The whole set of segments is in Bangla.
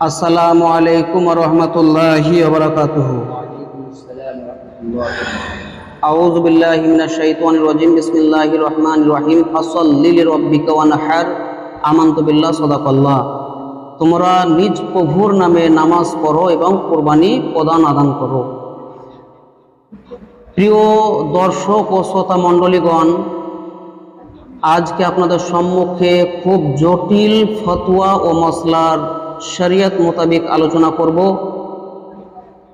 আসসালামু আলাইকুম রহমতুল্লাহি ওবরাকাতুহু وعليكم السلام ورحمة الله أعوذ بالله من الشيطان الرجيم بسم الله الرحمن الرحيم فصل لربك ونحر আমান্ত বিল্লাহ সদাকাল্লাহ তোমরা নিজ প্রভুর নামে নামাজ পড়ো এবং কোরবানি প্রদান আদান করো প্রিয় দর্শক ও শ্রোতা মণ্ডলীগণ আজকে আপনাদের সম্মুখে খুব জটিল ফতোয়া ও মশলার শরিয়ত মোতাবেক আলোচনা করব।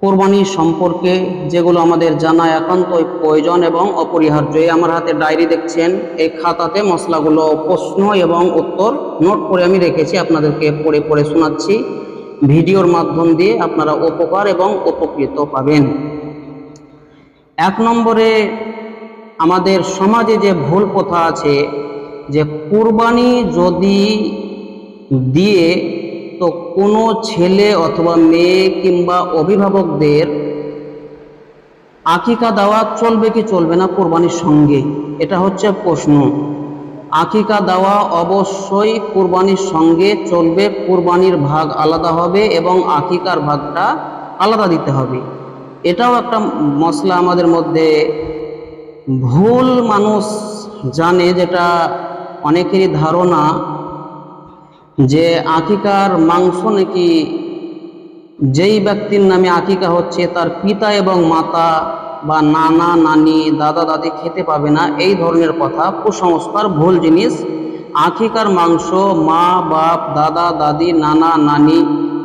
কোরবানি সম্পর্কে যেগুলো আমাদের জানা একান্তই প্রয়োজন এবং অপরিহার্য। এই আমার হাতে ডায়েরি দেখছেন, এই খাতাতে মশলাগুলো প্রশ্ন এবং উত্তর নোট করে আমি রেখেছি, আপনাদেরকে পড়ে পড়ে শোনাচ্ছি। ভিডিওর মাধ্যম দিয়ে আপনারা উপকার এবং উপকৃত পাবেন। এক নম্বরে আমাদের সমাজে যে ভুল প্রথা আছে, যে কুরবানি যদি দিয়ে তো কোনো ছেলে অথবা মেয়ে কিংবা অভিভাবকদের আকিকা দেওয়া চলবে কি চলবে না কোরবানির সঙ্গে? এটা হচ্ছে প্রশ্ন। আকিকা দেওয়া অবশ্যই কোরবানির সঙ্গে চলবে, কোরবানির ভাগ আলাদা হবে এবং আকিকার ভাগটা আলাদা দিতে হবে। এটাও একটা মশলা আমাদের মধ্যে। ভুল মানুষ জানে যেটা অনেকেরই ধারণা যে আকিকার মাংস নাকি যেই ব্যক্তির নামে আকিকা হচ্ছে, তার পিতা এবং মাতা বা নানা, নানি, দাদা, দাদি খেতে পাবে না, এই ধরনের কথা কুসংস্কার, ভুল জিনিস। আকিকার মাংস মা, বাপ, দাদা, দাদি, নানা, নানি,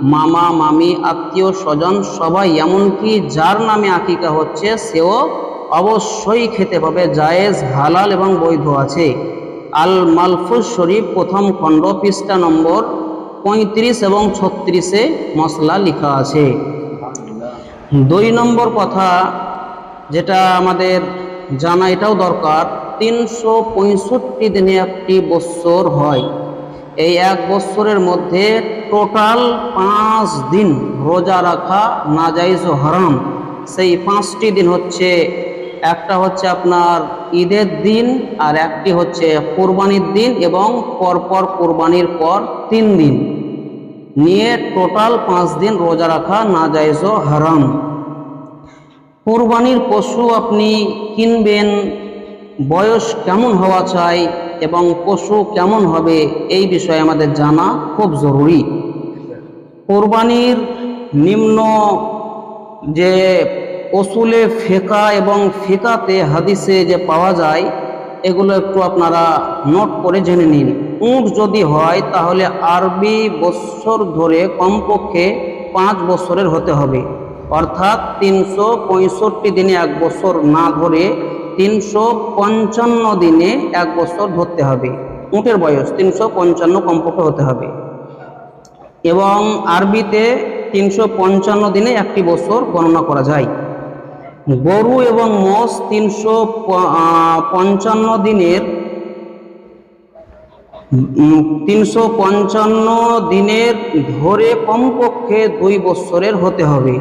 মামা, মামি, আত্মীয়, স্বজন, সবাই, এমনকি যার নামে আকিকা হচ্ছে, সেও অবশ্যই খেতে পাবে। জায়েজ, হালাল এবং বৈধ আছে। আল মালফুজ শরীফ প্রথম খণ্ড পৃষ্ঠা নম্বর পঁয়ত্রিশ এবং ছত্রিশে মশলা লেখা আছে। দুই নম্বর কথা যেটা আমাদের জানা এটাও দরকার, তিনশো পঁয়ষট্টি দিনে একটি বৎসর হয়। এই এক বৎসরের মধ্যে টোটাল পাঁচ দিন রোজা রাখা নাজাইজ হারাম। সেই পাঁচটি দিন হচ্ছে একটা হচ্ছে আপনার ঈদের দিন আর একটি হচ্ছে কোরবানির দিন এবং পরপর কোরবানির পর তিন দিন। নিয়ে টোটাল পাঁচ দিন রোজা রাখা নাজাইজ ও হারাম। কোরবানির পশু আপনি কিনবেন, বয়স কেমন হওয়া চাই এবং পশু কেমন হবে এই বিষয়ে আমাদের জানা খুব জরুরি। কোরবানির নিম্ন যে অসুলে ফেকা এবং ফিকাতে হাদিসে যে পাওয়া যায়, এগুলো একটু আপনারা নোট করে জেনে নিন। উঁট যদি হয়, তাহলে আরবি বৎসর ধরে কমপক্ষে পাঁচ বছরের হতে হবে। অর্থাৎ তিনশো পঁয়ষট্টি দিনে এক বছর না ধরে তিনশো পঞ্চান্ন দিনে এক বছর ধরতে হবে। উঁটের বয়স তিনশো পঞ্চান্ন কমপক্ষে হতে হবে। এবং আরবিতে তিনশো পঞ্চান্ন দিনে একটি বছর গণনা করা যায়। গরু এবং মোষ তিনশো পঞ্চান্ন দিনের তিনশো পঞ্চান্ন দিনের ধরে কমপক্ষে দুই বৎসরের হতে হবে।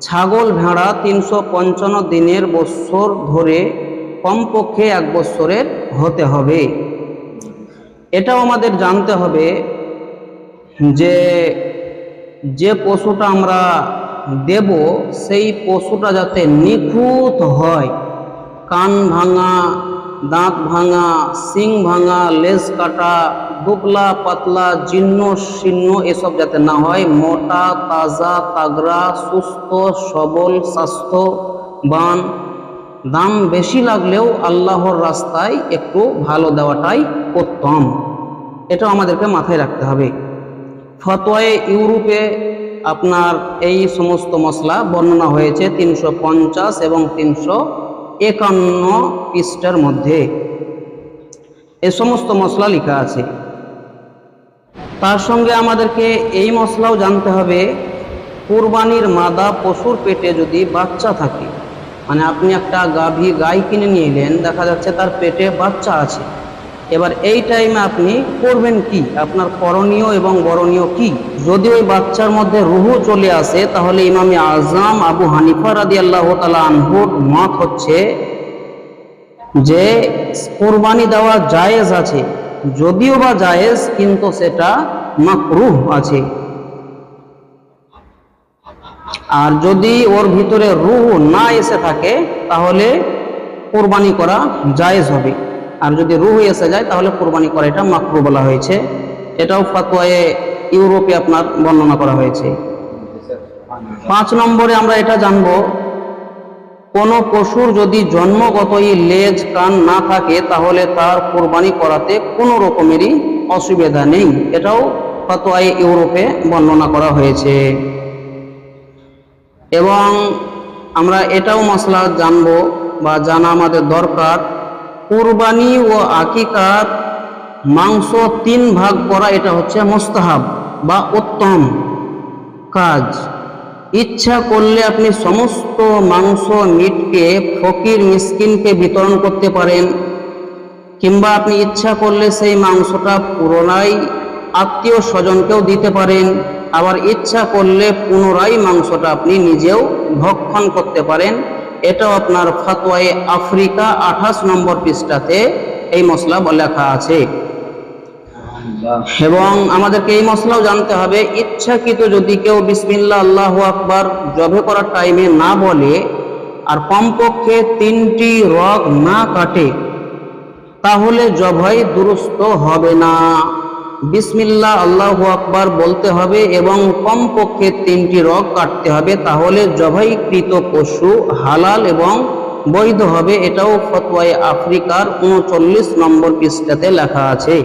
ছাগল ভেড়া তিনশো পঞ্চান্ন দিনের বৎসর ধরে কমপক্ষে এক বৎসরের হতে হবে। এটাও আমাদের জানতে হবে যে যে পশুটা আমরা দেব সেই পশুটা যাতে নিখুঁত হয়। কান ভাঙা, দাঁত ভাঙা, শিং ভাঙা, লেজ কাটা দুবলা পাতলা, জীর্ণ, শীর্ণ এসব যাতে না হয়, মোটা, তাজা, তাগড়া, সুস্থ, সবল স্বাস্থ্যবান দাম বেশি লাগলেও আল্লাহর রাস্তায় একটু ভালো দেওয়াটাই উত্তম। এটা আমাদেরকে মাথায় রাখতে হবে। ফতোয়ায় ইউরোপে আপনার এই সমস্ত মশলা বর্ণনা হয়েছে তিনশো পঞ্চাশ এবং তিনশো একান্ন পৃষ্ঠার মধ্যে। এ সমস্ত মশলা লেখা আছে। তার সঙ্গে আমাদেরকে এই মশলাও জানতে হবে, কোরবানির মাদা পশুর পেটে যদি বাচ্চা থাকে মানে আপনি একটা গাভী গাই কিনে নিয়ে এলেন, দেখা যাচ্ছে তার পেটে বাচ্চা আছে। এবার এই টাইমে আপনি করবেন কি? আপনার করণীয় এবং বরণীয় কি? যদি ওই বাচ্চার মধ্যে রুহু চলে আসে, তাহলে ইমামে আজম আবু হানিফা রাদি আল্লাহ তালা আনহুর মত হচ্ছে যে, কোরবানি দেওয়া জায়েজ আছে। যদিও বা জায়েজ, কিন্তু সেটা মাকরুহ আছে। আর যদি ওর ভিতরে রুহ না এসে থাকে, তাহলে কোরবানি করা জায়েজ হবে। আর যদি রুহ এসে যায়, তাহলে কোরবানি করা এটা মাকরু বলা হয়েছে। এটাও ফাতোয়ায়ে ইউরোপে আপনার বর্ণনা করা হয়েছে। পাঁচ নম্বরে আমরা এটা জানব, কোনো পশুর যদি জন্মগতই লেজ, কান না থাকে, তাহলে তার কোরবানি করাতে কোনো রকমেরই অসুবিধা নেই। এটাও ফতোয়াই ইউরোপে বর্ণনা করা হয়েছে। এবং আমরা এটাও মশলা জানব বা জানা আমাদের দরকার। কুরবানি ও আকিকার মাংস তিন ভাগ করা এটা হচ্ছে মোস্তাহাব বা উত্তম কাজ। ইচ্ছা করলে আপনি সমস্ত মাংস, মিটকে, ফকির, মিসকিনকে বিতরণ করতে পারেন কিংবা আপনি ইচ্ছা করলে সেই মাংসটা পুনরায় আত্মীয় স্বজনকেও দিতে পারেন। আবার ইচ্ছা করলে পুনরায় মাংসটা আপনি নিজেও ভক্ষণ করতে পারেন। এটাও আপনার ফাতোয়ায়ে আফ্রিকা আঠাশ নম্বর পৃষ্ঠাতে এই মশলা লেখা আছে। এবং আমাদেরকে এই মশলাও জানতে হবে, ইচ্ছাকৃত যদি কেউ বিসমিল্লা আল্লাহ আকবার জবে করার টাইমে না বলে আর কমপক্ষে তিনটি রগ না কাটে, তাহলে জবাই দুরুস্ত হবে না। বিসমিল্লা আল্লাহ আকবার বলতে হবে এবং কমপক্ষে তিনটি রগ কাটতে হবে, তাহলে জবাইকৃত পশু হালাল এবং বৈধ হবে। এটাও ফতোয়ায় আফ্রিকার উনচল্লিশ নম্বর পৃষ্ঠাতে লেখা আছে।